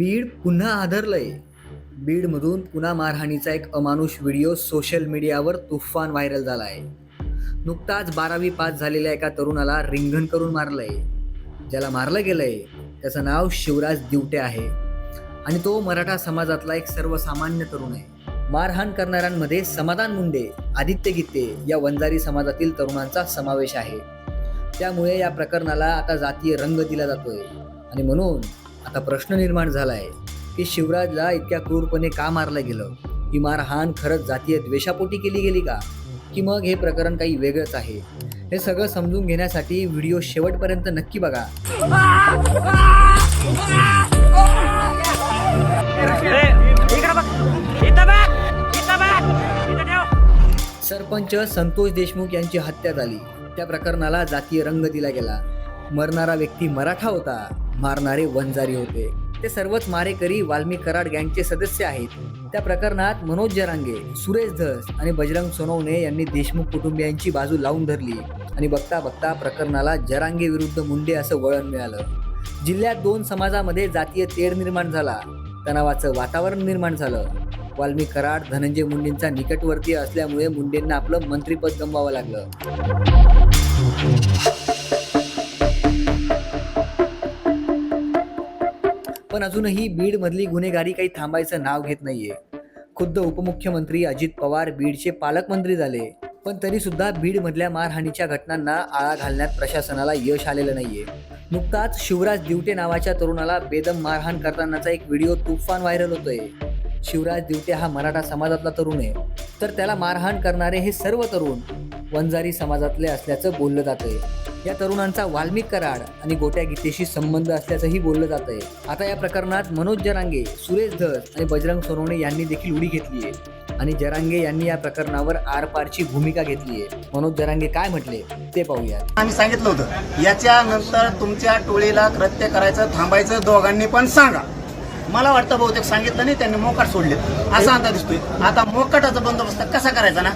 बीड पुन्हा आदरलंय. बीडमधून पुन्हा मारहाणीचा एक अमानुष व्हिडिओ सोशल मीडियावर तुफान व्हायरल झाला आहे नुकताच बारावी पास झालेल्या एका तरुणाला रिंगण करून मारलंय. ज्याला मारलं गेलंय त्याचं नाव शिवराज दिवटे आहे. आणि तो मराठा समाजातला एक सर्वसामान्य तरुण आहे. मारहाण करणाऱ्यांमध्ये समाधान मुंडे आदित्य गीते या वंजारी समाजातील तरुणांचा समावेश आहे. त्यामुळे या प्रकरणाला आता जातीय रंग दिला जातोय. आणि म्हणून आता प्रश्न निर्माण झाला आहे की शिवराजला इतक्या क्रूरपणे का मारलं गेलं? ही मारहाण खरंच जातीय द्वेषापोटी केली गेली का? की मग हे प्रकरण काही वेगळंच आहे. हे सगळं समजून घेण्यासाठी व्हिडिओ शेवटपर्यंत नक्की बघा. सरपंच संतोष देशमुख यांची हत्या झाली. त्या प्रकरणाला जातीय रंग दिला गेला. मरणारा व्यक्ती मराठा होता. मारणारे वंजारी होते. ते सर्वच मारेकरी वाल्मी कराड गँगचे सदस्य आहेत. त्या प्रकरणात मनोज जरांगे सुरेश धस आणि बजरंग सोनवणे यांनी देशमुख कुटुंबियांची बाजू लावून धरली आणि बघता बघता प्रकरणाला जरांगे विरुद्ध मुंडे असं वळण मिळालं. जिल्ह्यात दोन समाजामध्ये जातीय तेढ निर्माण झाला. तणावाचं वातावरण निर्माण झालं. वाल्मी कराड धनंजय मुंडेंचा निकटवर्तीय असल्यामुळे मुंडेंना आपलं मंत्रीपद गमवावं लागलं. पण अजूनही बीडमधली गुन्हेगारी काही थांबायचं नाव घेत नाहीये. खुद्द उपमुख्यमंत्री अजित पवार बीडचे पालकमंत्री झाले पण तरी सुद्धा बीडमधल्या मारहाणीच्या घटनांना आळा घालण्यात प्रशासनाला यश आलेलं नाहीये. नुकताच शिवराज दिवटे नावाच्या तरुणाला बेदम मारहाण करतानाचा एक व्हिडिओ तुफान व्हायरल होतोय. शिवराज दिवटे हा मराठा समाजातला तरुण आहे. तर त्याला मारहाण करणारे हे सर्व तरुण वंजारी समाजातले असल्याचं बोललं जातंय. या तरुणांचा वाल्मिक कराड आणि गोट्या गीतेशी संबंध असल्याचंही बोललं जातंय. आता या प्रकरणात मनोज जरांगे सुरेश धस आणि बजरंग सोनवणे यांनी देखील उडी घेतली आहे आणि जरांगे यांनी या प्रकरणावर आरपारची भूमिका घेतली आहे मनोज जरांगे काय म्हटले ते पाहूया आम्ही सांगितलं होतं याच्यानंतर तुमच्या टोळीला कृत्य करायचं थांबायचं दोघांनी पण सांगा. मला वाटतं बहुतेक सांगितलं नाही त्यांनी मोकाट सोडले. असा अंदाज दिसतोय. आता मोकाटाचा बंदोबस्त कसा करायचा ना?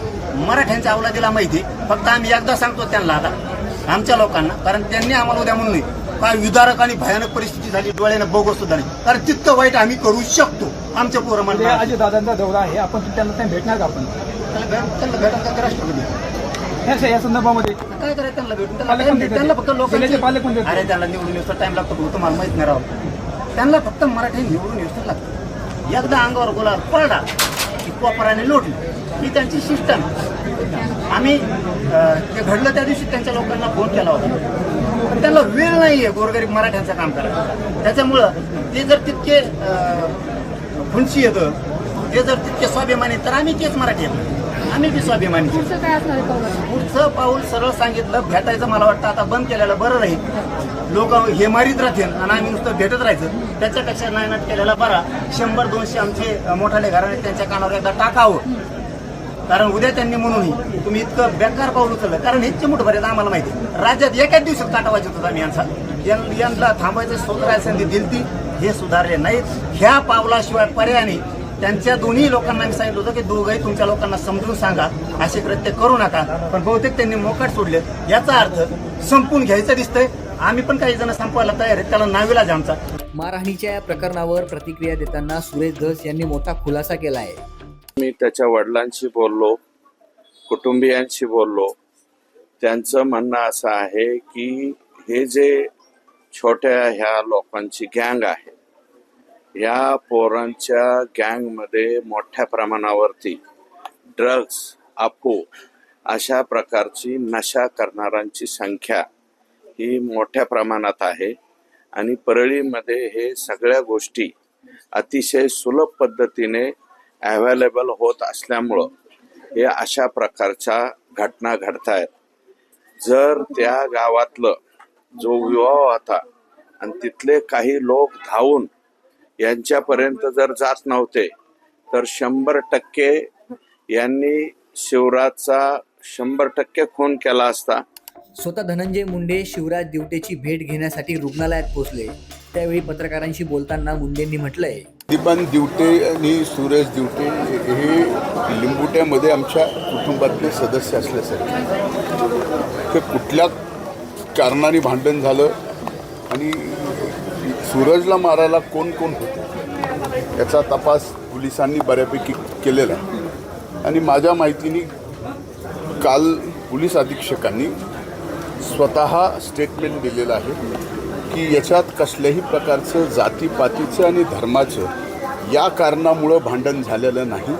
मराठ्यांच्या अवलादीला माहिती फक्त आम्ही एकदा सांगतो त्यांना आता. आमच्या लोकांना कारण त्यांनी आम्हाला उद्या म्हणून नाही काय विदारक आणि भयानक परिस्थिती झाली डोळ्यानं बघत सुद्धा नाही. कारण तितकं वाईट आम्ही करू शकतो आमच्या पोरं म्हणजे अजित दादांचा दौरा आहे आपण त्यांना भेटणार का आपण? त्यांना भेटायचं का राष्ट्रपती? या संदर्भामध्ये. काय करायचं त्यांना भेटून त्यांना फक्त लोकांची. अरे त्यांना निवडून येऊस टाइम लागतो तुम्हाला माहीत नाही राव. त्यांना फक्त मराठी निवडून येऊस लागतं. एकदा अंगावर गोला पडला की कोपराने लोटली. ही त्यांची सिस्टम आम्ही ते घडलं त्या दिवशी त्यांच्या लोकांना फोन केला होता. पण त्यांना वेळ नाहीये गोरगरीब मराठ्यांचं काम करायला. त्याच्यामुळं ते जर तितके खुनशी येतं ते जर तितके स्वाभिमानी तर आम्ही तेच मराठी आम्ही बी स्वाभिमानी. पुढचं आहे पाऊल? सरळ सांगितलं भेटायचं मला वाटतं आता बंद केलेलं बरं राहील. लोक हे मारीत राहतील आणि आम्ही नुसतं भेटत राहायचं. त्याच्यापेक्षा नायनाट केलेला बरा. शंभर दोनशे आमचे मोठाले घराणे त्यांच्या कानावर एकदा टाकावं. कारण उद्या त्यांनी म्हणूनही तुम्ही इतकं बेकार पाऊल उचललं. कारण हे चिमूट बरेच आम्हाला माहिती आहे. राज्यात एकाच दिवसात काटा वाजत होता आम्ही यांचा. यांना थांबायचं स्वतः संधी दिलती हे सुधारले नाहीत. ह्या पावलाशिवाय पर्यायाने त्यांच्या दोन्ही लोकांना मी सांगितलं होतं की दोघंही तुमच्या लोकांना समजून सांगा. असे कृत्य करू नका. पण बहुतेक त्यांनी मोकाट सोडले. याचा अर्थ संपून घ्यायचं दिसतंय. आम्ही पण काही जण संपवायला तयार आहेत. त्याला नाविलाज आमचा. मारहाणीच्या या प्रकरणावर प्रतिक्रिया देताना सुरेश धस यांनी मोठा खुलासा केला आहे. मी त्याच्या वडिलांशी बोललो कुटुंबियांशी बोललो. त्यांचं म्हणणं असं आहे की हे जे छोट्या ह्या लोकांची गँग आहे या पोरांच्या गँगमध्ये मोठ्या प्रमाणावरती ड्रग्स अफू अशा प्रकारची नशा करणाऱ्यांची संख्या ही मोठ्या प्रमाणात आहे आणि परळीमध्ये हे सगळ्या गोष्टी अतिशय सुलभ पद्धतीने अवेलेबल होत असल्यामुळं हे अशा प्रकारच्या घटना घडतायत. जर त्या गावातलं जो विवाह होता आणि तिथले काही लोक धावून यांच्यापर्यंत जर जात नव्हते तर शंभर टक्के यांनी शिवराजचा शंभर टक्के खून केला असता. स्वतः धनंजय मुंडे शिवराज दिवटेची भेट घेण्यासाठी रुग्णालयात पोहोचले. त्यावेळी पत्रकारांशी बोलताना मुंडेंनी म्हटलंय दीपान दिवटे आणि सुरेश दिवटे हे लिंबुट्यामध्ये आमच्या कुटुंबातले सदस्य असल्यासारखे. ते कुठल्या कारणाने भांडण झालं आणि सूरजला मारायला कोण कोण होतं? याचा तपास पोलिसांनी बऱ्यापैकी केलेला आहे. आणि माझ्या माहितीने काल पोलीस अधीक्षकांनी स्वतः स्टेटमेंट दिलेलं आहे. की याच्यात कसल्याही प्रकारचं जातीपातीचं आणि धर्माचं या कारणामुळं भांडण झालेलं नाही.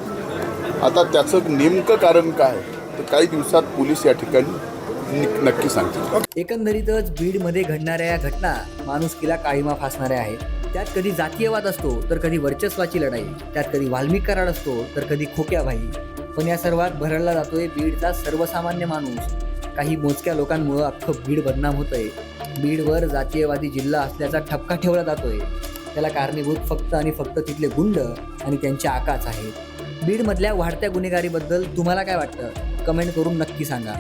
आता त्याचं नेमकं कारण काय? तर काही दिवसात पोलीस या ठिकाणी नक्की सांगतील. एकंदरीतच बीडमध्ये घडणाऱ्या या घटना माणुसकीला काळीमा फासणाऱ्या आहेत. त्यात कधी जातीयवाद असतो तर कधी वर्चस्वाची लढाई. त्यात कधी वाल्मिक कराड असतो तर कधी खोक्याभाई पण या सर्वात भरडला जातोय बीडचा सर्वसामान्य माणूस. काही मोजक्या लोकांमुळं अख्खं बीड बदनाम होतंय. बीडवर जातीयवादी जिल्हा असल्याचा ठपका ठेवला जातोय. त्याला कारणीभूत फक्त आणि फक्त तिथले गुंड आणि त्यांच्या आकाच आहेत. बीडमधल्या वाढत्या गुन्हेगारीबद्दल तुम्हाला काय वाटतं? कमेंट करून नक्की सांगा.